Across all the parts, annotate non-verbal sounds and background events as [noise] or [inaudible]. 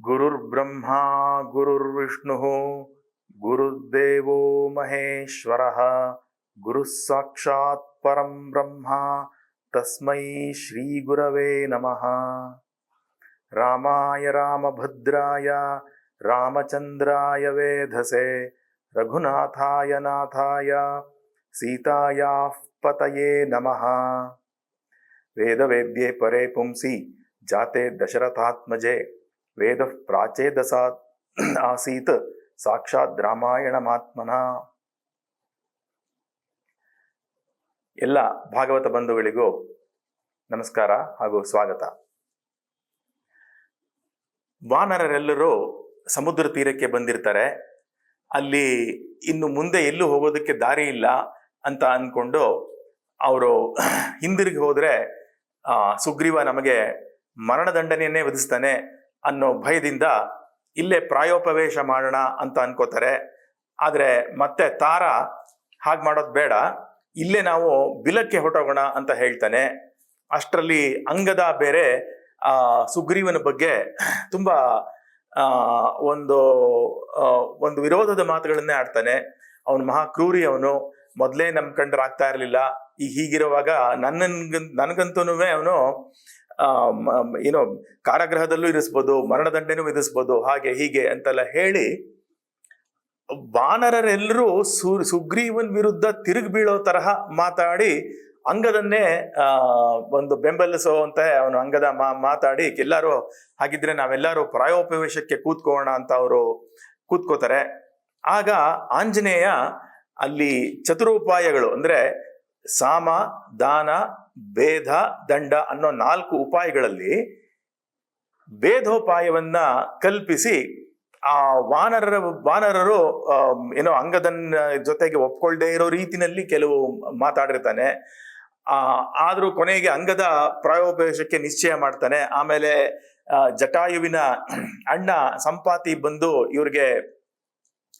गुरुर्ब्रह्मा, गुरुर्विष्णुः, गुरुर्देवो महेश्वरः गुरुः साक्षात् परं ब्रह्मा, तस्मै श्रीगुरवे नमः। रामाय रामभद्राय, रामचन्द्राय वेधसे, रघुनाथाय नाथाय, सीतायाः पतये नमः। वेदवेद्ये परे पुंसि, जाते दशरथात्मजे। ವೇದ ಪ್ರಾಚೇದಸಾ ಆಸೀತ್ ಸಾಕ್ಷಾತ್ ರಾಮಾಯಣಮಾತ್ಮನ. ಎಲ್ಲ ಭಾಗವತ ಬಂಧುಗಳಿಗೂ ನಮಸ್ಕಾರ ಹಾಗೂ ಸ್ವಾಗತ. ವಾನರರೆಲ್ಲರೂ ಸಮುದ್ರ ತೀರಕ್ಕೆ ಬಂದಿರ್ತಾರೆ. ಅಲ್ಲಿ ಇನ್ನು ಮುಂದೆ ಎಲ್ಲೂ ಹೋಗೋದಕ್ಕೆ ದಾರಿ ಇಲ್ಲ ಅಂತ ಅಂದ್ಕೊಂಡು ಅವರು ಹಿಂದಿರುಗಿ ಹೋದರೆ ಸುಗ್ರೀವ ನಮಗೆ ಮರಣದಂಡನೆಯನ್ನೇ ವಿಧಿಸ್ತಾನೆ ಅನ್ನೋ ಭಯದಿಂದ ಇಲ್ಲೇ ಪ್ರಾಯೋಪವೇಶ ಮಾಡೋಣ ಅಂತ ಅನ್ಕೋತಾರೆ. ಆದರೆ ಮತ್ತೆ ತಾರ ಹಾಗೆ ಮಾಡೋದು ಬೇಡ. ಇಲ್ಲೇ ನಾವು ಬಿಲಕ್ಕೆ ಹೊರಟೋಗೋಣ ಅಂತ ಹೇಳ್ತಾನೆ. ಅಷ್ಟರಲ್ಲಿ ಅಂಗದ ಬೇರೆ ಸುಗ್ರೀವನ ಬಗ್ಗೆ ತುಂಬ ಒಂದು ಒಂದು ವಿರೋಧದ ಮಾತುಗಳನ್ನೇ ಆಡ್ತಾನೆ. ಅವನು ಮಹಾ ಕ್ರೂರಿ ಅವನು. ಮೊದಲೇ ನಮ್ಮ ಕಂಡ್ರಾಗ್ತಾ ಇರಲಿಲ್ಲ. ಈಗ ಹೀಗಿರುವಾಗ ನನ್ನ ನನಗಂತೂ ಅವನು ಏನೋ ಕಾರಾಗೃಹದಲ್ಲೂ ಇರಿಸ್ಬೋದು ಮರಣದಂಡೆನೂ ವಿಧಿಸ್ಬೋದು, ಹಾಗೆ ಹೀಗೆ ಅಂತೆಲ್ಲ ಹೇಳಿ ವಾನರರೆಲ್ಲರೂ ಸು, ಸುಗ್ರೀವನ್ ವಿರುದ್ಧ ತಿರುಗಿ ಬೀಳೋ ತರಹ ಮಾತಾಡಿ ಅಂಗದನ್ನೇ ಒಂದು ಬೆಂಬಲಿಸೋ ಅಂತ ಅವನು ಅಂಗದ ಮಾ, ಮಾತಾಡಿ, ಎಲ್ಲರೂ ಹಾಗಿದ್ರೆ ನಾವೆಲ್ಲರೂ ಪ್ರಾಯೋಪವೇಶಕ್ಕೆ ಕೂತ್ಕೋಣ ಅಂತ ಅವರು ಕೂತ್ಕೋತಾರೆ. ಆಗ ಆಂಜನೇಯ ಅಲ್ಲಿ ಚತುರೋಪಾಯಗಳು, ಅಂದ್ರೆ ಸಾಮ, ದಾನ ಭೇದ ದಂಡ ಅನ್ನೋ ನಾಲ್ಕು ಉಪಾಯಗಳಲ್ಲಿ ಭೇದೋಪಾಯವನ್ನ ಕಲ್ಪಿಸಿ ಆ ವಾನರರ, ವಾನರರು ಏನೋ ಅಂಗದನ್ನ ಜೊತೆಗೆ ಒಪ್ಕೊಳ್ದೇ ಇರೋ ರೀತಿನಲ್ಲಿ ಕೆಲವು ಮಾತಾಡಿರ್ತಾನೆ. ಆ, ಆದ್ರೂ ಕೊನೆಗೆ ಅಂಗದ ಪ್ರಾಯೋಪವೇಶಕ್ಕೆ ನಿಶ್ಚಯ ಮಾಡ್ತಾನೆ. ಆಮೇಲೆ ಜಟಾಯುವಿನ ಅಣ್ಣ ಸಂಪಾತಿ ಬಂದು ಇವ್ರಿಗೆ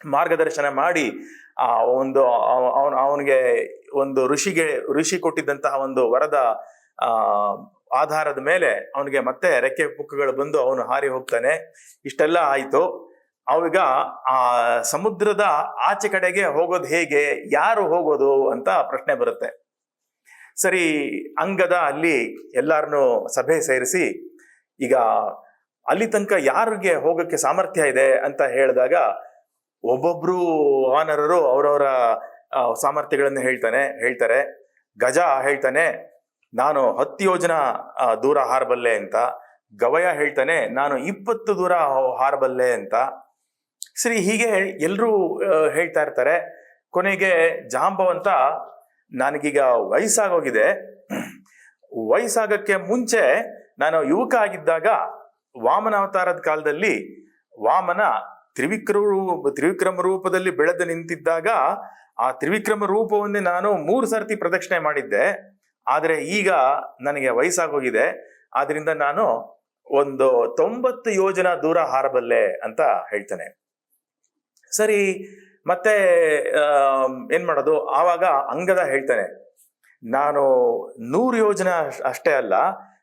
ಮಾರ್ಗದರ್ಶನ ಮಾಡಿ, ಆ, ಒಂದು ಅವನ, ಅವನಿಗೆ ಒಂದು ಋಷಿಗೆ, ಋಷಿ ಕೊಟ್ಟಿದ್ದಂತಹ ಒಂದು ವರದ ಆಧಾರದ ಮೇಲೆ ಅವನಿಗೆ ಮತ್ತೆ ರೆಕ್ಕೆ ಪುಕ್ಕಗಳು ಬಂದು ಅವನು ಹಾರಿ ಹೋಗ್ತಾನೆ. ಇಷ್ಟೆಲ್ಲ ಆಯಿತು. ಅವಾಗ ಆ ಸಮುದ್ರದ ಆಚೆ ಕಡೆಗೆ ಹೋಗೋದು ಹೇಗೆ, ಯಾರು ಹೋಗೋದು ಅಂತ ಪ್ರಶ್ನೆ ಬರುತ್ತೆ. ಸರಿ, ಅಂಗದ ಅಲ್ಲಿ ಎಲ್ಲಾರನ್ನು ಸಭೆ ಸೇರಿಸಿ, ಈಗ ಅಲ್ಲಿ ತನಕ ಯಾರಿಗೆ ಹೋಗಕ್ಕೆ ಸಾಮರ್ಥ್ಯ ಇದೆ ಅಂತ ಹೇಳಿದಾಗ, ಒಬ್ಬೊಬ್ರು ವಾನರರು ಅವರವರ ಸಾಮರ್ಥ್ಯಗಳನ್ನು ಹೇಳ್ತಾನೆ, ಹೇಳ್ತಾರೆ. ಗಜ ಹೇಳ್ತಾನೆ, ನಾನು ಹತ್ತು ಯೋಜನ ದೂರ ಹಾರಬಲ್ಲೆ ಅಂತ. ಗವಯ ಹೇಳ್ತಾನೆ, ನಾನು ಇಪ್ಪತ್ತು ದೂರ ಹಾರಬಲ್ಲೆ ಅಂತ. ಸರಿ ಹೀಗೆ ಎಲ್ಲರೂ ಹೇಳ್ತಾ ಇರ್ತಾರೆ. ಕೊನೆಗೆ ಜಾಂಬವಂತ, ನನಗೀಗ ವಯಸ್ಸಾಗೋಗಿದೆ. ವಯಸ್ಸಾಗಕ್ಕೆ ಮುಂಚೆ ನಾನು ಯುವಕ ಆಗಿದ್ದಾಗ ವಾಮನ ಅವತಾರದ ಕಾಲದಲ್ಲಿ ವಾಮನ ತ್ರಿವಿಕ್ರ ತ್ರಿವಿಕ್ರಮ ರೂಪದಲ್ಲಿ ಬೆಳೆದು ನಿಂತಿದ್ದಾಗ ಆ ತ್ರಿವಿಕ್ರಮ ರೂಪವನ್ನೇ ನಾನು ಮೂರು ಸರ್ತಿ ಪ್ರದಕ್ಷಿಣೆ ಮಾಡಿದ್ದೆ. ಆದರೆ ಈಗ ನನಗೆ ವಯಸ್ಸಾಗೋಗಿದೆ. ಆದ್ರಿಂದ ನಾನು ಒಂದು ತೊಂಬತ್ತು ಯೋಜನ ದೂರ ಹಾರಬಲ್ಲೆ ಅಂತ ಹೇಳ್ತಾನೆ. ಸರಿ, ಮತ್ತೆ ಏನ್ ಮಾಡೋದು? ಆವಾಗ ಅಂಗದ ಹೇಳ್ತಾನೆ. ನಾನು ನೂರು ಯೋಜನ ಅಷ್- ಅಷ್ಟೇ ಅಲ್ಲ,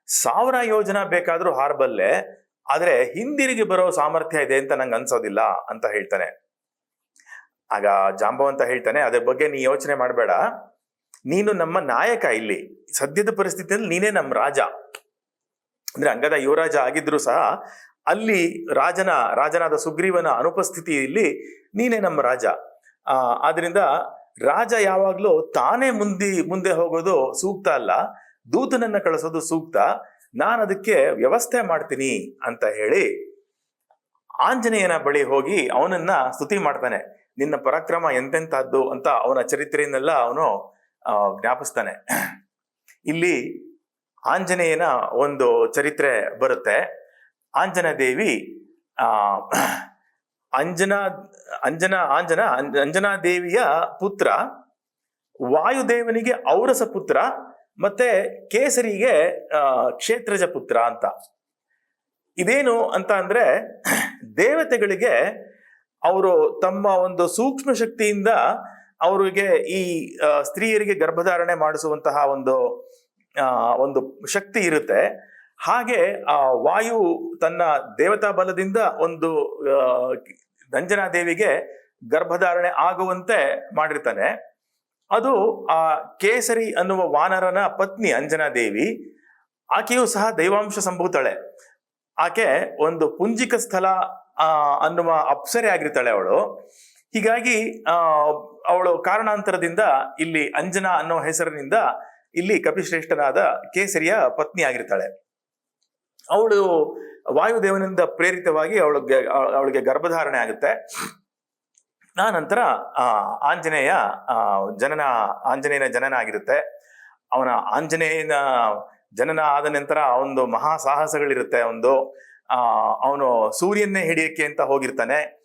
ಸಾವಿರ ಯೋಜನ ಬೇಕಾದರೂ ಹಾರಬಲ್ಲೆ. ಆದರೆ ಹಿಂದಿರುಗಿ ಬರೋ ಸಾಮರ್ಥ್ಯ ಇದೆ ಅಂತ ನಂಗೆ ಅನ್ಸೋದಿಲ್ಲ ಅಂತ ಹೇಳ್ತಾನೆ. ಆಗ ಜಾಂಬವಂತ ಹೇಳ್ತಾನೆ, ಅದ್ರ ಬಗ್ಗೆ ನೀ ಯೋಚನೆ ಮಾಡಬೇಡ. ನೀನು ನಮ್ಮ ನಾಯಕ ಇಲ್ಲಿ. ಸದ್ಯದ ಪರಿಸ್ಥಿತಿಯಲ್ಲಿ ನೀನೇ ನಮ್ಮ ರಾಜ. ಅಂದ್ರೆ ಅಂಗದ ಯುವರಾಜ ಆಗಿದ್ರು ಸಹ, ಅಲ್ಲಿ ರಾಜನ, ರಾಜನಾದ ಸುಗ್ರೀವನ ಅನುಪಸ್ಥಿತಿಯಲ್ಲಿ ನೀನೇ ನಮ್ಮ ರಾಜ. ಆ, ಆದ್ರಿಂದ ರಾಜ ಯಾವಾಗ್ಲೂ ತಾನೇ ಮುಂದೆ ಮುಂದೆ ಹೋಗೋದು ಸೂಕ್ತ ಅಲ್ಲ. ದೂತನನ್ನ ಕಳಿಸೋದು ಸೂಕ್ತ. ನಾನು ಅದಕ್ಕೆ ವ್ಯವಸ್ಥೆ ಮಾಡ್ತೀನಿ ಅಂತ ಹೇಳಿ ಆಂಜನೇಯನ ಬಳಿ ಹೋಗಿ ಅವನನ್ನ ಸ್ತುತಿ ಮಾಡ್ತಾನೆ. ನಿನ್ನ ಪರಾಕ್ರಮ ಎಂತೆಂತಹದ್ದು ಅಂತ ಅವನ ಚರಿತ್ರೆಯನ್ನೆಲ್ಲ ಅವನು ಜ್ಞಾಪಿಸ್ತಾನೆ. ಇಲ್ಲಿ ಆಂಜನೇಯನ ಒಂದು ಚರಿತ್ರೆ ಬರುತ್ತೆ. ಆಂಜನ ದೇವಿ, ಆ, ಅಂಜನಾ ಅಂಜನಾ, ಆಂಜನ ಅಂಜ- ಅಂಜನಾ ದೇವಿಯ ಪುತ್ರ, ವಾಯುದೇವನಿಗೆ ಔರಸ ಪುತ್ರ, ಮತ್ತೆ ಕೇಸರಿಗೆ ಕ್ಷೇತ್ರಜ ಪುತ್ರ ಅಂತ. ಇದೇನು ಅಂತ ಅಂದ್ರೆ, ದೇವತೆಗಳಿಗೆ ಅವರು ತಮ್ಮ ಒಂದು ಸೂಕ್ಷ್ಮ ಶಕ್ತಿಯಿಂದ ಅವರಿಗೆ ಈ ಸ್ತ್ರೀಯರಿಗೆ ಗರ್ಭಧಾರಣೆ ಮಾಡಿಸುವಂತಹ ಒಂದು ಒಂದು ಶಕ್ತಿ ಇರುತ್ತೆ. ಹಾಗೆ, ಆ, ವಾಯು ತನ್ನ ದೇವತಾ ಬಲದಿಂದ ಒಂದು ನಂಜನಾದೇವಿಗೆ ಗರ್ಭಧಾರಣೆ ಆಗುವಂತೆ ಮಾಡಿರ್ತಾನೆ. ಅದು, ಆ, ಕೇಸರಿ ಅನ್ನುವ ವಾನರನ ಪತ್ನಿ ಅಂಜನಾ ದೇವಿ. ಆಕೆಯು ಸಹ ದೈವಾಂಶ ಸಂಭೂತಳೆ. ಆಕೆ ಒಂದು ಪುಂಜಿಕ ಸ್ಥಳ ಅನ್ನುವ ಅಪ್ಸರೆ ಆಗಿರ್ತಾಳೆ ಅವಳು. ಹೀಗಾಗಿ ಅವಳು ಕಾರಣಾಂತರದಿಂದ ಇಲ್ಲಿ ಅಂಜನಾ ಅನ್ನೋ ಹೆಸರಿನಿಂದ ಇಲ್ಲಿ ಕಪಿಶ್ರೇಷ್ಠನಾದ ಕೇಸರಿಯ ಪತ್ನಿ ಆಗಿರ್ತಾಳೆ. ಅವಳು ವಾಯುದೇವನಿಂದ ಪ್ರೇರಿತವಾಗಿ ಅವಳಿಗೆ ಅವಳಿಗೆ ಗರ್ಭಧಾರಣೆ ಆಗುತ್ತೆ. ಆ ನಂತರ ಆಂಜನೇಯ ಜನನ, ಆಂಜನೇಯನ ಜನನ ಆಗಿರುತ್ತೆ ಅವನ ಆಂಜನೇಯನ ಜನನ ಆದ ನಂತರ ಒಂದು ಮಹಾ ಸಾಹಸಗಳಿರುತ್ತೆ ಒಂದು. ಅವನು ಸೂರ್ಯನ್ನೇ ಹಿಡಿಯಕ್ಕೆ ಅಂತ ಹೋಗಿರ್ತಾನೆ.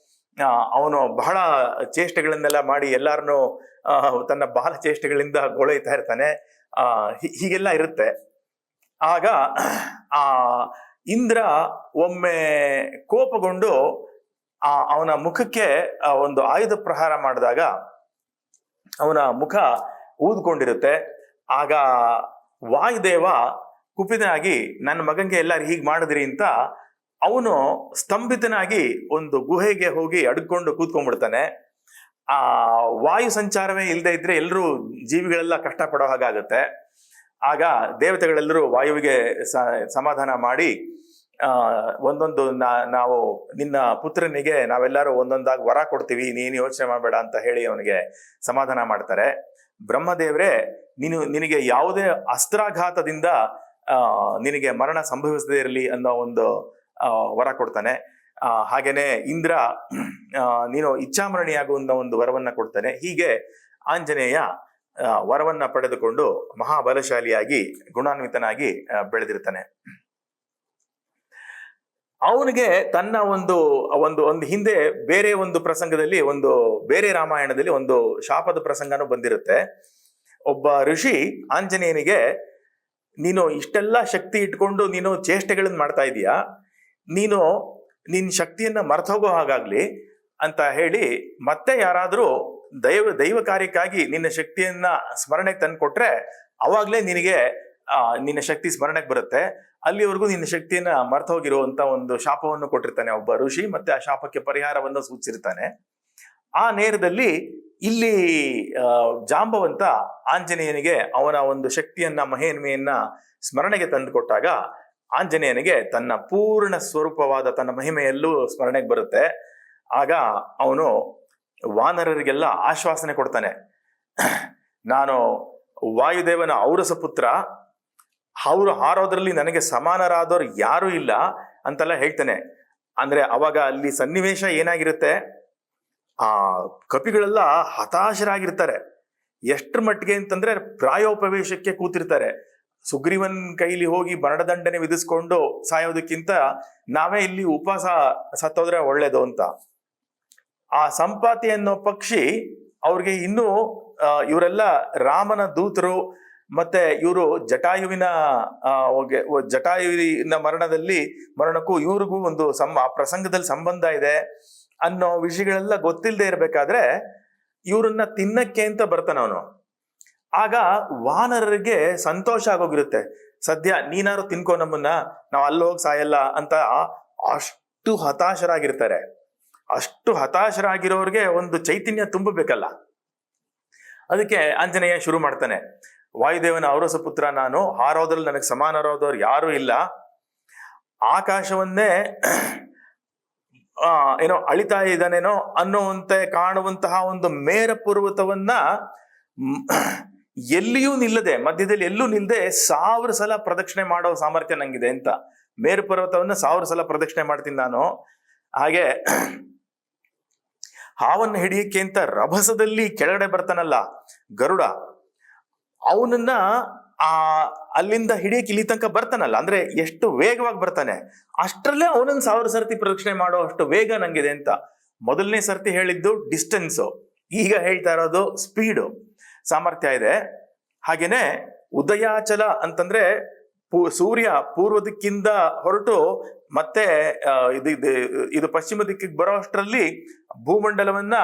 ಅವನು ಬಹಳ ಚೇಷ್ಟೆಗಳನ್ನೆಲ್ಲ ಮಾಡಿ ಎಲ್ಲಾರನ್ನು ತನ್ನ ಬಾಲ ಚೇಷ್ಟೆಗಳಿಂದ ಗೋಳೈತಾ ಇರ್ತಾನೆ. ಹೀಗೆಲ್ಲ ಇರುತ್ತೆ. ಆಗ, ಆ, ಇಂದ್ರ ಒಮ್ಮೆ ಕೋಪಗೊಂಡು, ಆ, ಅವನ ಮುಖಕ್ಕೆ ಒಂದು ಆಯುಧ ಪ್ರಹಾರ ಮಾಡಿದಾಗ ಅವನ ಮುಖ ಊದ್ಕೊಂಡಿರುತ್ತೆ. ಆಗ ವಾಯುದೇವ ಕುಪಿತನಾಗಿ, ನನ್ನ ಮಗಂಗೆ ಎಲ್ಲರೂ ಹೀಗೆ ಮಾಡಿದ್ರಿ ಅಂತ ಅವನು ಸ್ತಂಭಿತನಾಗಿ ಒಂದು ಗುಹೆಗೆ ಹೋಗಿ ಅಡ್ಕೊಂಡು ಕೂತ್ಕೊಂಡ್ಬಿಡ್ತಾನೆ. ಆ ವಾಯು ಸಂಚಾರವೇ ಇಲ್ಲದೆ ಇದ್ರೆ ಎಲ್ಲರೂ ಜೀವಿಗಳೆಲ್ಲ ಕಷ್ಟಪಡೋ ಹಾಗಾಗುತ್ತೆ. ಆಗ ದೇವತೆಗಳೆಲ್ಲರೂ ವಾಯುವಿಗೆ ಸಮಾಧಾನ ಮಾಡಿ ಒಂದೊಂದು ನಾವು ನಿನ್ನ ಪುತ್ರನಿಗೆ ನಾವೆಲ್ಲರೂ ಒಂದೊಂದಾಗಿ ವರ ಕೊಡ್ತೀವಿ, ನೀನು ಯೋಚನೆ ಮಾಡಬೇಡ ಅಂತ ಹೇಳಿ ಅವನಿಗೆ ಸಮಾಧಾನ ಮಾಡ್ತಾರೆ. ಬ್ರಹ್ಮದೇವರೇ, ನೀನು, ನಿನಗೆ ಯಾವುದೇ ಅಸ್ತ್ರಾಘಾತದಿಂದ ನಿನಗೆ ಮರಣ ಸಂಭವಿಸದೇ ಇರಲಿ ಅನ್ನೋ ಒಂದು ವರ ಕೊಡ್ತಾನೆ. ಹಾಗೇನೆ ಇಂದ್ರ ನೀನು ಇಚ್ಛಾಮರಣಿಯಾಗುವಂತ ಒಂದು ವರವನ್ನ ಕೊಡ್ತಾನೆ. ಹೀಗೆ ಆಂಜನೇಯ ವರವನ್ನ ಪಡೆದುಕೊಂಡು ಮಹಾಬಲಶಾಲಿಯಾಗಿ, ಗುಣಾನ್ವಿತನಾಗಿ ಬೆಳೆದಿರ್ತಾನೆ. ಅವನಿಗೆ ತನ್ನ ಒಂದು ಒಂದು ಒಂದು ಹಿಂದೆ ಬೇರೆ ಒಂದು ಪ್ರಸಂಗದಲ್ಲಿ, ಒಂದು ಬೇರೆ ರಾಮಾಯಣದಲ್ಲಿ ಒಂದು ಶಾಪದ ಪ್ರಸಂಗನೂ ಬಂದಿರುತ್ತೆ. ಒಬ್ಬ ಋಷಿ ಆಂಜನೇಯನಿಗೆ, ನೀನು ಇಷ್ಟೆಲ್ಲ ಶಕ್ತಿ ಇಟ್ಕೊಂಡು ನೀನು ಚೇಷ್ಟೆಗಳನ್ನ ಮಾಡ್ತಾ ಇದೀಯಾ? ನೀನು ನಿನ್ನ ಶಕ್ತಿಯನ್ನ ಹೋಗೋ ಹಾಗಾಗಲಿ ಅಂತ ಹೇಳಿ ಮತ್ತೆ ಯಾರಾದರೂ ದೈವ ದೈವ ಕಾರ್ಯಕ್ಕಾಗಿ ನಿನ್ನ ಶಕ್ತಿಯನ್ನ ಸ್ಮರಣೆಗೆ ತಂದು ಕೊಟ್ಟರೆ ಅವಾಗಲೇ ನಿನಗೆ ನಿನ್ನ ಶಕ್ತಿ ಸ್ಮರಣೆಗೆ ಬರುತ್ತೆ. ಅಲ್ಲಿವರೆಗೂ ನಿನ್ನ ಶಕ್ತಿಯನ್ನ ಹೋಗಿರುವಂಥ ಒಂದು ಶಾಪವನ್ನು ಕೊಟ್ಟಿರ್ತಾನೆ ಒಬ್ಬ ಋಷಿ ಮತ್ತೆ ಆ ಶಾಪಕ್ಕೆ ಪರಿಹಾರವನ್ನು ಸೂಚಿಸಿರ್ತಾನೆ. ಆ ನೇರದಲ್ಲಿ ಇಲ್ಲಿ ಜಾಂಬವಂತ ಆಂಜನೇಯನಿಗೆ ಅವನ ಒಂದು ಶಕ್ತಿಯನ್ನ ಮಹೇನ್ಮೆಯನ್ನ ಸ್ಮರಣೆಗೆ ತಂದು ಕೊಟ್ಟಾಗ ಆಂಜನೇಯನಿಗೆ ತನ್ನ ಪೂರ್ಣ ಸ್ವರೂಪವಾದ ತನ್ನ ಮಹಿಮೆಯಲ್ಲೂ ಸ್ಮರಣೆಗೆ ಬರುತ್ತೆ. ಆಗ ಅವನು ವಾನರರಿಗೆಲ್ಲ ಆಶ್ವಾಸನೆ ಕೊಡ್ತಾನೆ. ನಾನು ವಾಯುದೇವನ ಔರಸ ಪುತ್ರ, ಅವರು ಹಾರೋದ್ರಲ್ಲಿ ನನಗೆ ಸಮಾನರಾದವ್ರು ಯಾರೂ ಇಲ್ಲ ಅಂತೆಲ್ಲ ಹೇಳ್ತಾನೆ. ಅಂದ್ರೆ ಅವಾಗ ಅಲ್ಲಿ ಸನ್ನಿವೇಶ ಏನಾಗಿರುತ್ತೆ? ಆ ಕಪಿಗಳೆಲ್ಲ ಹತಾಶರಾಗಿರ್ತಾರೆ. ಎಷ್ಟ್ರ ಮಟ್ಟಿಗೆ ಅಂತಂದ್ರೆ ಪ್ರಾಯೋಪವೇಶಕ್ಕೆ ಕೂತಿರ್ತಾರೆ. ಸುಗ್ರೀವನ್ ಕೈಲಿ ಹೋಗಿ ಮರಣದಂಡನೆ ವಿಧಿಸ್ಕೊಂಡು ಸಾಯೋದಕ್ಕಿಂತ ನಾವೇ ಇಲ್ಲಿ ಉಪವಾಸ ಸತ್ತೋದ್ರೆ ಒಳ್ಳೇದು ಅಂತ. ಆ ಸಂಪಾತಿ ಅನ್ನೋ ಪಕ್ಷಿ ಅವ್ರಿಗೆ ಇನ್ನೂ ಇವರೆಲ್ಲ ರಾಮನ ದೂತರು ಮತ್ತೆ ಇವರು ಜಟಾಯುವಿನ ಜಟಾಯುವಿನ ಮರಣದಲ್ಲಿ, ಮರಣಕ್ಕೂ ಇವ್ರಿಗೂ ಒಂದು ಸಂ, ಆ ಪ್ರಸಂಗದಲ್ಲಿ ಸಂಬಂಧ ಇದೆ ಅನ್ನೋ ವಿಷಯಗಳೆಲ್ಲ ಗೊತ್ತಿಲ್ಲದೆ ಇರಬೇಕಾದ್ರೆ ಇವರನ್ನ ತಿನ್ನಕ್ಕೆ ಅಂತ ಬರ್ತಾನ ಅವನು. ಆಗ ವಾನರರಿಗೆ ಸಂತೋಷ ಆಗೋಗಿರುತ್ತೆ. ಸದ್ಯ ನೀನಾರು ತಿನ್ಕೋ ನಮ್ಮನ್ನ, ನಾವು ಅಲ್ಲಿ ಹೋಗಿ ಸಾಯಲ್ಲ ಅಂತ ಅಷ್ಟು ಹತಾಶರಾಗಿರ್ತಾರೆ. ಅಷ್ಟು ಹತಾಶರಾಗಿರೋರ್ಗೆ ಒಂದು ಚೈತನ್ಯ ತುಂಬಬೇಕಲ್ಲ. ಅದಕ್ಕೆ ಆಂಜನೇಯ ಶುರು ಮಾಡ್ತಾನೆ. ವಾಯುದೇವನ ಔರಸ ಪುತ್ರ ನಾನು, ಹಾರೋದ್ರಲ್ಲಿ ನನಗೆ ಸಮಾನರಾದವ್ರು ಯಾರೂ ಇಲ್ಲ. ಆಕಾಶವನ್ನೇ ಏನೋ ಅಳಿತಾ ಇದ್ದಾನೇನೋ ಅನ್ನುವಂತೆ ಕಾಣುವಂತಹ ಒಂದು ಮೇರ ಪರ್ವತವನ್ನ ಎಲ್ಲಿಯೂ ನಿಲ್ಲದೆ, ಮಧ್ಯದಲ್ಲಿ ಎಲ್ಲೂ ನಿಲ್ಲದೆ ಸಾವಿರ ಸಲ ಪ್ರದಕ್ಷಿಣೆ ಮಾಡೋ ಸಾಮರ್ಥ್ಯ ನಂಗಿದೆ ಅಂತ. ಮೇರು ಪರ್ವತವನ್ನ ಸಾವಿರ ಸಲ ಪ್ರದಕ್ಷಿಣೆ ಮಾಡ್ತೀನಿ ನಾನು. ಹಾಗೆ ಹಾವನ್ನು ಹಿಡಿಯಕ್ಕೆ ಅಂತ ರಭಸದಲ್ಲಿ ಕೆಳಗಡೆ ಬರ್ತಾನಲ್ಲ ಗರುಡ. ಅವನನ್ನ ಆ ಅಲ್ಲಿಂದ ಹಿಡಿಯಕ್ಕೆ ಇಲ್ಲಿ ತನಕ ಬರ್ತಾನಲ್ಲ, ಅಂದ್ರೆ ಎಷ್ಟು ವೇಗವಾಗಿ ಬರ್ತಾನೆ. ಅಷ್ಟರಲ್ಲೇ ಅವನನ್ನ ಸಾವಿರ ಸರ್ತಿ ಪ್ರದಕ್ಷಿಣೆ ಮಾಡೋ ಅಷ್ಟು ವೇಗ ನಂಗಿದೆ ಅಂತ. ಮೊದಲನೇ ಸರ್ತಿ ಹೇಳಿದ್ದು ಡಿಸ್ಟೆನ್ಸು ಈಗ ಹೇಳ್ತಾ ಇರೋದು ಸ್ಪೀಡು ಸಾಮರ್ಥ್ಯ ಇದೆ. ಹಾಗೇನೆ ಉದಯಾಚಲ ಅಂತಂದ್ರೆ ಪೂ- ಸೂರ್ಯ ಪೂರ್ವ ದಿಕ್ಕಿಂದ ಹೊರಟು ಮತ್ತೆ ಇದು, ಇದು- ಪಶ್ಚಿಮ ದಿಕ್ಕಿಗೆ ಬರೋ ಅಷ್ಟರಲ್ಲಿ ಭೂಮಂಡಲವನ್ನ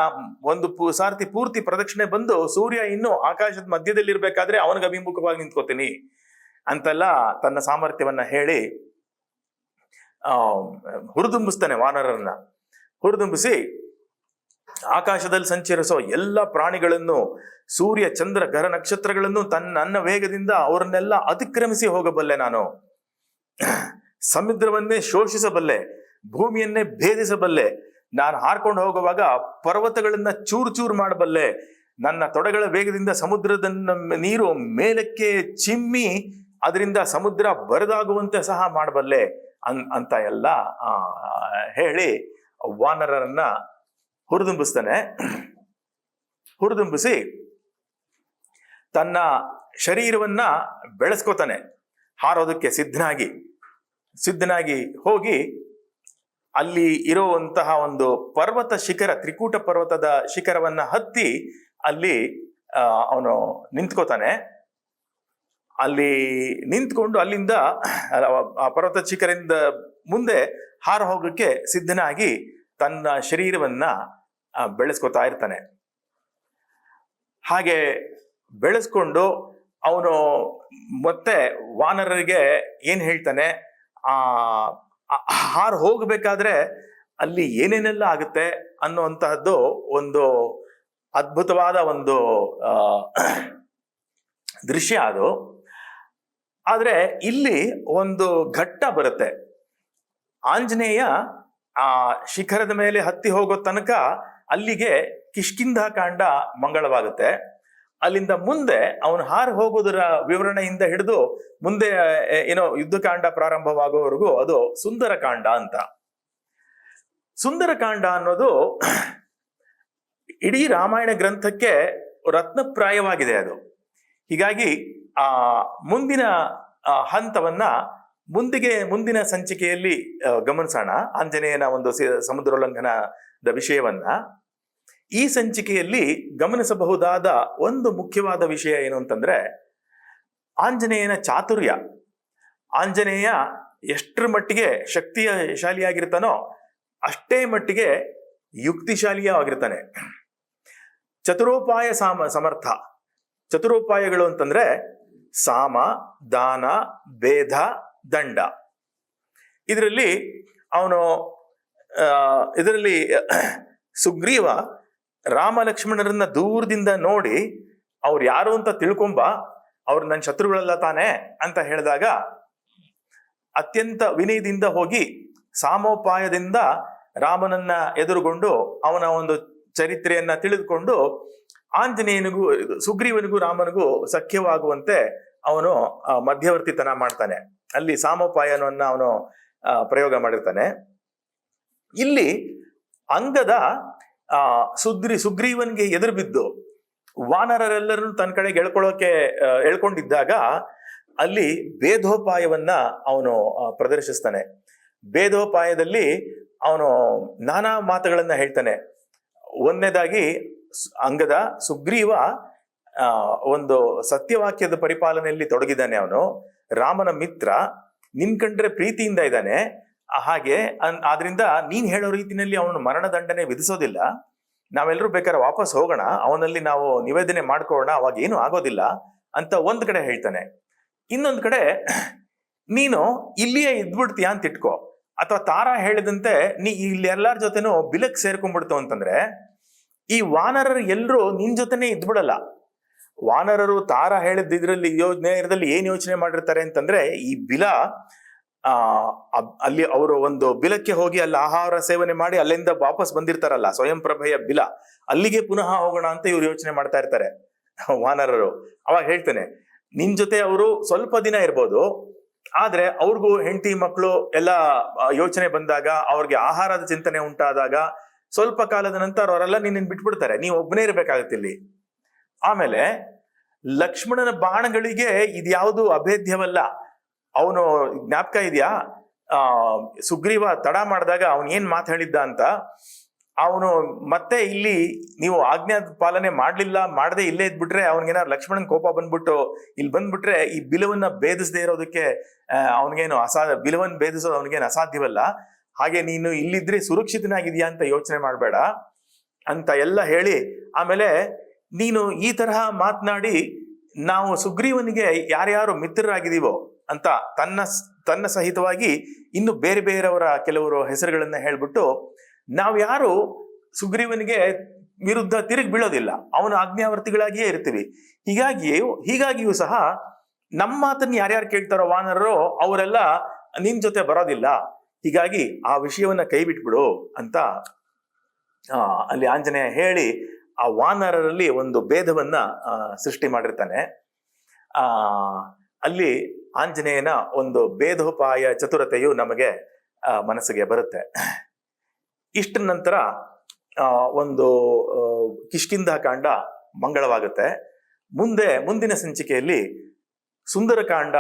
ಒಂದು ಸಾರ್ತಿ ಪೂರ್ತಿ ಪ್ರದಕ್ಷಿಣೆ ಬಂದು ಸೂರ್ಯ ಇನ್ನು ಆಕಾಶದ ಮಧ್ಯದಲ್ಲಿ ಇರಬೇಕಾದ್ರೆ ಅವನಿಗೆ ಅಭಿಮುಖವಾಗಿ ನಿಂತ್ಕೋತೀನಿ ಅಂತೆಲ್ಲ ತನ್ನ ಸಾಮರ್ಥ್ಯವನ್ನ ಹೇಳಿ, ಆ, ಹುರಿದುಂಬಿಸ್ತಾನೆ ವಾನರರನ್ನ ಹುರಿದುಂಬಿಸಿ ಆಕಾಶದಲ್ಲಿ ಸಂಚರಿಸೋ ಎಲ್ಲ ಪ್ರಾಣಿಗಳನ್ನು, ಸೂರ್ಯ, ಚಂದ್ರ, ಗ್ರಹ ನಕ್ಷತ್ರಗಳನ್ನು ತನ್ನ ವೇಗದಿಂದ ಅವರನ್ನೆಲ್ಲ ಅತಿಕ್ರಮಿಸಿ ಹೋಗಬಲ್ಲೆ ನಾನು. ಸಮುದ್ರವನ್ನೇ ಶೋಷಿಸಬಲ್ಲೆ, ಭೂಮಿಯನ್ನೇ ಭೇದಿಸಬಲ್ಲೆ, ನಾನು ಹಾರ್ಕೊಂಡು ಹೋಗುವಾಗ ಪರ್ವತಗಳನ್ನ ಚೂರು ಚೂರು ಮಾಡಬಲ್ಲೆ, ನನ್ನ ತೊಡೆಗಳ ವೇಗದಿಂದ ಸಮುದ್ರದ ನೀರು ಮೇಲಕ್ಕೆ ಚಿಮ್ಮಿ ಅದರಿಂದ ಸಮುದ್ರ ಬರದಾಗುವಂತೆ ಸಹ ಮಾಡಬಲ್ಲೆ, ಅನ್, ಅಂತ ಎಲ್ಲ ಹೇಳಿ ವಾನರರನ್ನ ಹುರಿದುಂಬಿಸ್ತಾನೆ. ಹುರಿದುಂಬಿಸಿ ತನ್ನ ಶರೀರವನ್ನ ಬೆಳೆಸ್ಕೋತಾನೆ. ಹಾರೋದಕ್ಕೆ ಸಿದ್ಧನಾಗಿ. ಸಿದ್ಧನಾಗಿ ಹೋಗಿ ಅಲ್ಲಿ ಇರುವಂತಹ ಒಂದು ಪರ್ವತ ಶಿಖರ, ತ್ರಿಕೂಟ ಪರ್ವತದ ಶಿಖರವನ್ನ ಹತ್ತಿ ಅಲ್ಲಿ ಅವನು ನಿಂತ್ಕೋತಾನೆ. ಅಲ್ಲಿ ನಿಂತ್ಕೊಂಡು ಅಲ್ಲಿಂದ ಆ- ಪರ್ವತ ಶಿಖರಿಂದ ಮುಂದೆ ಹಾರ ಹೋಗಕ್ಕೆ ಸಿದ್ಧನಾಗಿ ತನ್ನ ಶರೀರವನ್ನ ಬೆಳೆಸ್ಕೊತಾ ಇರ್ತಾನೆ. ಹಾಗೆ ಬೆಳೆಸ್ಕೊಂಡು ಅವನು ಮತ್ತೆ ವಾನರರಿಗೆ ಏನು ಹೇಳ್ತಾನೆ? ಆ- ಹಾರ್ ಹೋಗಬೇಕಾದ್ರೆ ಅಲ್ಲಿ ಏನೇನೆಲ್ಲ ಆಗುತ್ತೆ ಅನ್ನುವಂತಹದ್ದು ಒಂದು ಅದ್ಭುತವಾದ ಒಂದು ದೃಶ್ಯ ಅದು. ಆದ್ರೆ ಇಲ್ಲಿ ಒಂದು ಘಟ್ಟ ಬರುತ್ತೆ. ಆಂಜನೇಯ ಆ ಶಿಖರದ ಮೇಲೆ ಹತ್ತಿ ಹೋಗೋ ತನಕ ಅಲ್ಲಿಗೆ ಕಿಷ್ಕಿಂಧ ಕಾಂಡ ಮಂಗಳವಾಗುತ್ತೆ. ಅಲ್ಲಿಂದ ಮುಂದೆ ಅವನು ಹಾರಿ ಹೋಗೋದರ ವಿವರಣೆಯಿಂದ ಹಿಡಿದು ಮುಂದೆ ಏನೋ ಯುದ್ಧಕಾಂಡ ಪ್ರಾರಂಭವಾಗುವವರೆಗೂ ಅದು ಸುಂದರಕಾಂಡ ಅಂತ. ಸುಂದರಕಾಂಡ ಅನ್ನೋದು ಇಡೀ ರಾಮಾಯಣ ಗ್ರಂಥಕ್ಕೆ ರತ್ನಪ್ರಾಯವಾಗಿದೆ ಅದು. ಹೀಗಾಗಿ ಆ ಮುಂದಿನ ಹಂತವನ್ನ ಮುಂದಿಗೆ, ಮುಂದಿನ ಸಂಚಿಕೆಯಲ್ಲಿ ಗಮನಿಸೋಣ. ಆಂಜನೇಯನ ಒಂದು ಸಮುದ್ರೋಲ್ಲಂಘನದ ವಿಷಯವನ್ನ. ಈ ಸಂಚಿಕೆಯಲ್ಲಿ ಗಮನಿಸಬಹುದಾದ ಒಂದು ಮುಖ್ಯವಾದ ವಿಷಯ ಏನು ಅಂತಂದ್ರೆ, ಆಂಜನೇಯನ ಚಾತುರ್ಯ. ಆಂಜನೇಯ ಎಷ್ಟರ ಮಟ್ಟಿಗೆ ಶಕ್ತಿಯ ಶಾಲಿಯಾಗಿರ್ತಾನೋ, ಅಷ್ಟೇ ಮಟ್ಟಿಗೆ ಯುಕ್ತಿಶಾಲಿಯಾಗಿರ್ತಾನೆ ಚತುರೋಪಾಯ ಸಾಮ, ಸಮರ್ಥ. ಚತುರೋಪಾಯಗಳು ಅಂತಂದ್ರೆ, ಸಾಮ, ದಾನ ಭೇದ ದಂಡ. ಇದರಲ್ಲಿ ಅವನು ಇದರಲ್ಲಿ ಸುಗ್ರೀವ ರಾಮ ಲಕ್ಷ್ಮಣರನ್ನ ದೂರದಿಂದ ನೋಡಿ ಅವ್ರು ಯಾರು ಅಂತ ತಿಳ್ಕೊಂಬ, ಅವ್ರು ನನ್ನ ಶತ್ರುಗಳಲ್ಲ ತಾನೆ ಅಂತ ಹೇಳಿದಾಗ ಅತ್ಯಂತ ವಿನಯದಿಂದ ಹೋಗಿ ಸಾಮೋಪಾಯದಿಂದ ರಾಮನನ್ನ ಎದುರುಗೊಂಡು ಅವನ ಒಂದು ಚರಿತ್ರೆಯನ್ನ ತಿಳಿದುಕೊಂಡು ಆಂಜನೇಯನಿಗೂ, ಸುಗ್ರೀವನಿಗೂ ರಾಮನಿಗೂ ಸಖ್ಯವಾಗುವಂತೆ ಅವನು ಮಧ್ಯವರ್ತಿತನ ಮಾಡ್ತಾನೆ. ಅಲ್ಲಿ ಸಾಮೋಪಾಯನವನ್ನ ಅವನು ಪ್ರಯೋಗ ಮಾಡಿರ್ತಾನೆ. ಇಲ್ಲಿ ಅಂಗದ ಸುಗ್ರಿ ಸುಗ್ರೀವನ್ಗೆ ಎದುರು ಬಿದ್ದು ವಾನರರೆಲ್ಲರೂ ತನ್ನ ಕಡೆಗೆ ಎಳ್ಕೊಳ್ಳೋಕೆ ಎಳ್ಕೊಂಡಿದ್ದಾಗ ಅಲ್ಲಿ ಭೇದೋಪಾಯವನ್ನ ಅವನು ಪ್ರದರ್ಶಿಸ್ತಾನೆ. ಭೇದೋಪಾಯದಲ್ಲಿ ಅವನು ನಾನಾ ಮಾತುಗಳನ್ನ ಹೇಳ್ತಾನೆ. ಒಂದನೇದಾಗಿ ಅಂಗದ ಸುಗ್ರೀವ ಒಂದು ಸತ್ಯವಾಕ್ಯದ ಪರಿಪಾಲನೆಯಲ್ಲಿ ತೊಡಗಿದ್ದಾನೆ ಅವನು. ರಾಮನ ಮಿತ್ರ ನಿನ್ ಕಂಡ್ರೆ ಪ್ರೀತಿಯಿಂದ ಇದ್ದಾನೆ. ಹಾಗೆ ಆದ್ರಿಂದ ನೀನ್ ಹೇಳೋ ರೀತಿನಲ್ಲಿ ಅವನು ಮರಣದಂಡನೆ ವಿಧಿಸೋದಿಲ್ಲ. ನಾವೆಲ್ಲರೂ ಬೇಕಾದ್ರೆ ವಾಪಸ್ ಹೋಗೋಣ. ಅವನಲ್ಲಿ ನಾವು ನಿವೇದನೆ ಮಾಡ್ಕೊಳ್ಳೋಣ. ಅವಾಗ ಏನು ಆಗೋದಿಲ್ಲ ಅಂತ ಒಂದ್ ಕಡೆ ಹೇಳ್ತಾನೆ. ಇನ್ನೊಂದ್ ಕಡೆ [clears throat] ನೀನು ಇಲ್ಲಿಯೇ ಇದ್ಬಿಡ್ತೀಯ ಅಂತ ಇಟ್ಕೋ. ಅಥವಾ ತಾರಾ ಹೇಳಿದಂತೆ ನೀ ಇಲ್ಲಿ ಎಲ್ಲಾರ ಜೊತೆನೂ ಬಿಲಕ್ ಸೇರ್ಕೊಂಡ್ಬಿಡ್ತು ಅಂತಂದ್ರೆ ಈ ವಾನರರು ಎಲ್ಲರೂ ನಿನ್ ಜೊತೆನೆ ಇದ್ಬಿಡಲ್ಲ. ವಾನರರು ತಾರ ಹೇಳಿದ ಯೋಜನೆ ಯೋಜನೆಯಲ್ಲಿ ಏನ್ ಯೋಚನೆ ಮಾಡಿರ್ತಾರೆ ಅಂತಂದ್ರೆ, ಈ ಬಿಲ, ಆ ಅಲ್ಲಿ ಅವರು ಒಂದು ಬಿಲಕ್ಕೆ ಹೋಗಿ ಅಲ್ಲಿ ಆಹಾರ ಸೇವನೆ ಮಾಡಿ ಅಲ್ಲಿಂದ ವಾಪಸ್ ಬಂದಿರ್ತಾರಲ್ಲ ಸ್ವಯಂ ಪ್ರಭೆಯ ಬಿಲ, ಅಲ್ಲಿಗೆ ಪುನಃ ಹೋಗೋಣ ಅಂತ ಇವ್ರು ಯೋಚನೆ ಮಾಡ್ತಾ ಇರ್ತಾರೆ [laughs] ವಾನರರು. ಅವಾಗ ಹೇಳ್ತೇನೆ, ನಿನ್ ಜೊತೆ ಅವರು ಸ್ವಲ್ಪ ದಿನ ಇರ್ಬೋದು, ಆದ್ರೆ ಅವ್ರಿಗೂ ಹೆಂಡತಿ ಮಕ್ಕಳು ಎಲ್ಲ ಯೋಚನೆ ಬಂದಾಗ, ಅವ್ರಿಗೆ ಆಹಾರದ ಚಿಂತನೆ ಉಂಟಾದಾಗ ಸ್ವಲ್ಪ ಕಾಲದ ನಂತರ ಅವರೆಲ್ಲ ನಿನ್ನ ಬಿಟ್ಬಿಡ್ತಾರೆ, ನೀವು ಒಬ್ಬನೇ ಇರ್ಬೇಕಾಗತ್ತೆ ಇಲ್ಲಿ. ಆಮೇಲೆ ಲಕ್ಷ್ಮಣನ ಬಾಣಗಳಿಗೆ ಇದ್ಯಾವುದು ಅಭೇದ್ಯವಲ್ಲ, ಅವನು ಜ್ಞಾಪಕ ಇದೆಯಾ? ಆ, ಸುಗ್ರೀವ ತಡ ಮಾಡಿದಾಗ ಅವನ್ ಏನ್ ಮಾತು ಹೇಳಿದ್ದ ಅಂತ, ಅವನು ಮತ್ತೆ ಇಲ್ಲಿ ನೀವು ಆಜ್ಞಾ ಪಾಲನೆ ಮಾಡ್ಲಿಲ್ಲ, ಮಾಡದೆ ಇಲ್ಲೇ ಇದ್ಬಿಟ್ರೆ ಅವನಿಗೇನಾರು ಲಕ್ಷ್ಮಣನ್ ಕೋಪ ಬಂದ್ಬಿಟ್ಟು ಇಲ್ಲಿ ಬಂದ್ಬಿಟ್ರೆ ಈ ಬಿಲವನ್ನ ಭೇದಿಸದೆ ಇರೋದಕ್ಕೆ ಅವನಿಗೇನು ಅಸಾ ಬಿಲವನ್ನ ಭೇದಿಸೋದು ಅವನಿಗೇನು ಅಸಾಧ್ಯವಲ್ಲ? ಹಾಗೆ ನೀನು ಇಲ್ಲಿದ್ರೆ ಸುರಕ್ಷಿತನಾಗಿದ್ಯಾ ಅಂತ ಯೋಚನೆ ಮಾಡಬೇಡ ಅಂತ ಎಲ್ಲ ಹೇಳಿ, ಆಮೇಲೆ ನೀನು ಈ ತರಹ ಮಾತನಾಡಿ ನಾವು ಸುಗ್ರೀವನಿಗೆ ಯಾರ್ಯಾರು ಮಿತ್ರರಾಗಿದ್ದೀವೋ ಅಂತ ತನ್ನ ತನ್ನ ಸಹಿತವಾಗಿ ಇನ್ನು ಬೇರೆ ಬೇರೆಯವರ ಕೆಲವರು ಹೆಸರುಗಳನ್ನು ಹೇಳ್ಬಿಟ್ಟು ನಾವು ಯಾರು ಸುಗ್ರೀವನಿಗೆ ವಿರುದ್ಧ ತಿರುಗಿ ಬೀಳೋದಿಲ್ಲ. ಅವನ ಆಜ್ಞಾವರ್ತಿಗಳಾಗಿಯೇ ಇರ್ತೀವಿ. ಹೀಗಾಗಿಯೂ ಹೀಗಾಗಿಯೂ ಸಹ ನಮ್ಮ ಮಾತನ್ನು ಯಾರ್ಯಾರು ಕೇಳ್ತಾರೋ ವಾನರರು ಅವರೆಲ್ಲ ನಿನ್ ಜೊತೆ ಬರೋದಿಲ್ಲ. ಹೀಗಾಗಿ ಆ ವಿಷಯವನ್ನ ಕೈ ಬಿಟ್ಬಿಡು ಅಂತ ಅಲ್ಲಿ ಆಂಜನೇಯ ಹೇಳಿ ಆ ವಾನರರಲ್ಲಿ ಒಂದು ಭೇದವನ್ನ ಸೃಷ್ಟಿ ಮಾಡಿರ್ತಾನೆ. ಆ, ಅಲ್ಲಿ ಆಂಜನೇಯನ ಒಂದು ಭೇದೋಪಾಯ ಚತುರತೆಯು ನಮಗೆ ಮನಸ್ಸಿಗೆ ಬರುತ್ತೆ. ಇಷ್ಟ ನಂತರ ಒಂದು ಕಿಷ್ಕಿಂದ ಕಾಂಡ ಮಂಗಳವಾಗುತ್ತೆ. ಮುಂದೆ, ಮುಂದಿನ ಸಂಚಿಕೆಯಲ್ಲಿ ಸುಂದರಕಾಂಡ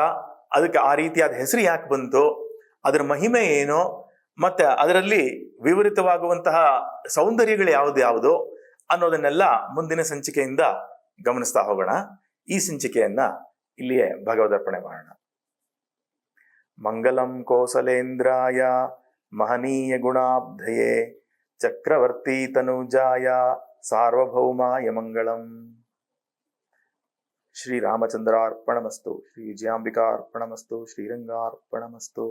ಅದಕ್ಕೆ ಆ ರೀತಿಯಾದ ಹೆಸರು ಯಾಕೆ ಬಂತು, ಅದರ ಮಹಿಮೆ ಏನು, ಮತ್ತೆ ಅದರಲ್ಲಿ ವಿವರಿತವಾಗುವಂತಹ ಸೌಂದರ್ಯಗಳು ಯಾವುದು ಯಾವುದು ಅನ್ನೋದನ್ನೆಲ್ಲ ಮುಂದಿನ ಸಂಚಿಕೆಯಿಂದ ಗಮನಿಸ್ತಾ ಹೋಗೋಣ. ಈ ಸಂಚಿಕೆಯನ್ನ ಇಲ್ಲಿಯೇ ಭಗವದರ್ಪಣೆ ಮಾಡೋಣ. ಮಂಗಲಂ ಕೋಸಲೇಂದ್ರಾಯ ಮಹನೀಯ ಗುಣಾಬ್ಧಯೇ ಚಕ್ರವರ್ತಿ ತನುಜಾಯ ಸಾರ್ವಭೌಮಾಯ ಮಂಗಳಂ ಶ್ರೀರಾಮಚಂದ್ರಾರ್ಪಣಮಸ್ತು ಶ್ರೀ ವಿಜಯಾಂಬಿಕಾರ್ಪಣಮಸ್ತು ಶ್ರೀರಂಗಾರ್ಪಣಮಸ್ತು.